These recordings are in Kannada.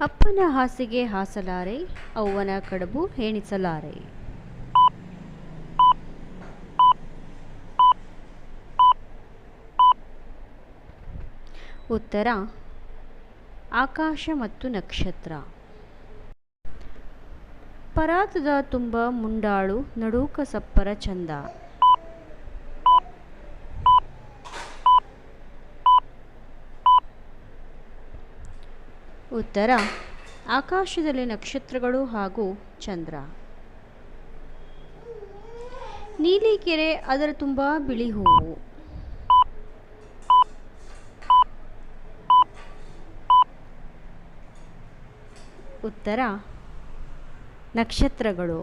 ಅಪ್ಪನ ಹಾಸಿಗೆ ಹಾಸಲಾರೆ, ಅವ್ವನ ಕಡುಬು ಹೇಣಿಸಲಾರೆ ಉತ್ತರ, ಆಕಾಶ ಮತ್ತು ನಕ್ಷತ್ರ. ಪರಾತದ ತುಂಬ ಮುಂಡಾಳು ನಡುಕ ಸಪ್ಪರ ಚಂದ. ಉತ್ತರ, ಆಕಾಶದಲ್ಲಿ ನಕ್ಷತ್ರಗಳು ಹಾಗೂ ಚಂದ್ರ. ನೀಲಿ ಕೆರೆ ಅದರ ತುಂಬ ಬಿಳಿ ಹೂವು. ಉತ್ತರ, ನಕ್ಷತ್ರಗಳು.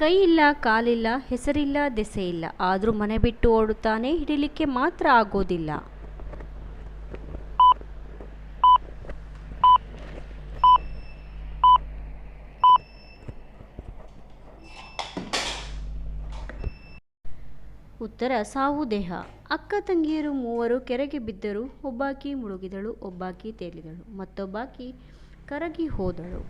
ಕೈ ಇಲ್ಲ ಕಾಲಿಲ್ಲ, ಹೆಸರಿಲ್ಲ ದೆಸೆ ಇಲ್ಲ ಆದರೂ ಮನೆ ಬಿಟ್ಟು ಓಡುತ್ತಾನೆ, ಹಿಡಿಲಿಕ್ಕೆ ಮಾತ್ರ ಆಗೋದಿಲ್ಲ. ಉತ್ತರ, ಸಾವು ದೇಹ. ಅಕ್ಕ ತಂಗಿಯರು ಮೂವರು ಕೆರೆಗೆ ಬಿದ್ದರು. ಒಬ್ಬಾಕಿ ಮುಳುಗಿದಳು, ಒಬ್ಬಾಕಿ ತೇಲಿದಳು. ಮತ್ತೊಬ್ಬಾಕಿ ಕರಗಿ ಹೋದಳು.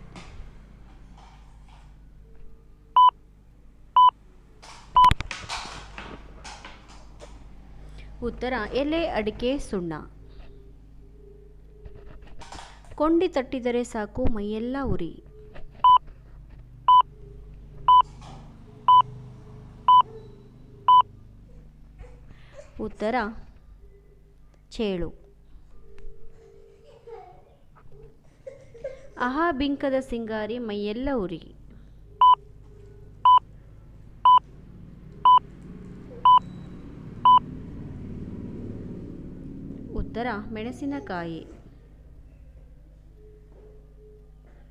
ಉತ್ತರ, ಎಲೆ ಅಡಿಕೆ ಸುಣ್ಣ. ಕೊಂಡಿ ತಟ್ಟಿದರೆ ಸಾಕು ಮೈಯೆಲ್ಲ ಉರಿ. ಉತ್ತರ ಚೇಳು. ಆಹಾ ಬಿಂಕದ ಸಿಂಗಾರಿ ಮೈಯೆಲ್ಲ ಉರಿ ಉತ್ತರ ಮೆಣಸಿನಕಾಯಿ.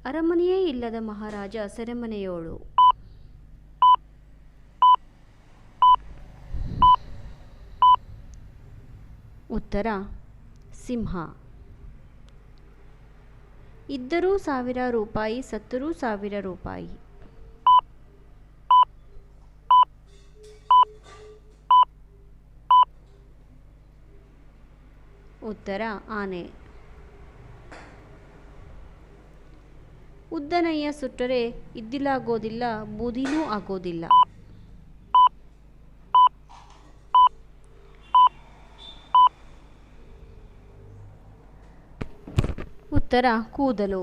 ಅರಮನೆಯೇ ಇಲ್ಲದ ಮಹಾರಾಜ ಸೆರೆಮನೆಯೋಳು ಉತ್ತರ, ಸಿಂಹ. ಇದ್ದರೂ ಸಾವಿರ ರೂಪಾಯಿ, ಸತ್ತರೂ ಸಾವಿರ ರೂಪಾಯಿ. ಉತ್ತರ, ಆನೆ. ಉದ್ದನಯ್ಯ ಸುಟ್ಟರೆ ಇದ್ದಿಲಾಗೋದಿಲ್ಲ ಬೂದಿನೂ ಆಗೋದಿಲ್ಲ. ಉತ್ತರ ಕೂದಲು